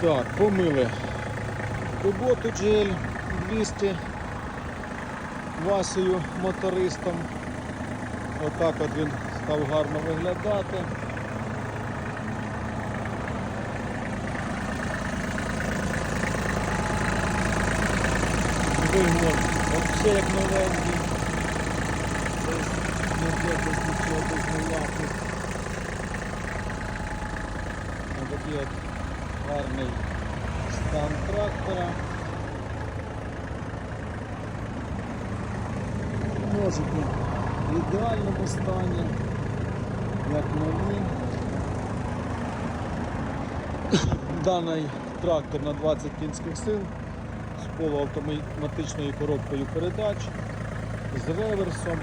Так, помили Куботу GL 200 Васею мотористом. Отак от він став гарно виглядати. Вигнав взагалі як новенький. Без без нічого, без ніяких. Ось от гарний стан трактора. Ножики в ідеальному стані, як нові. Даний трактор на 20 кінських сил з полуавтоматичною коробкою передач, з реверсом.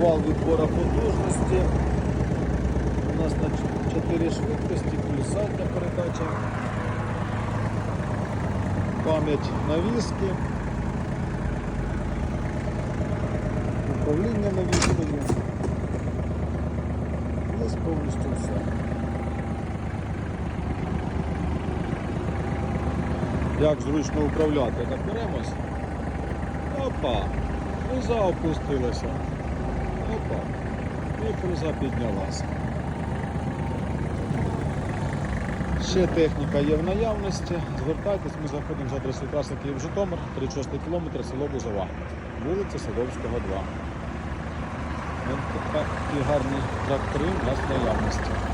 Вал відбора потужності. У нас на 4 швидкості, задня передача. Пам'ять навіски. Управління навіскою. Ось повністю все. Як зручно управляти, так. Опа, фреза опустилася. Опа. І круза піднялася. Ще техніка є в наявності. Звертайтесь, ми заходимо за адресою траси Київ Житомир, 36 кілометр, село Бузова, вулиця Садовського, 2. Такі гарні трактори у нас в наявності.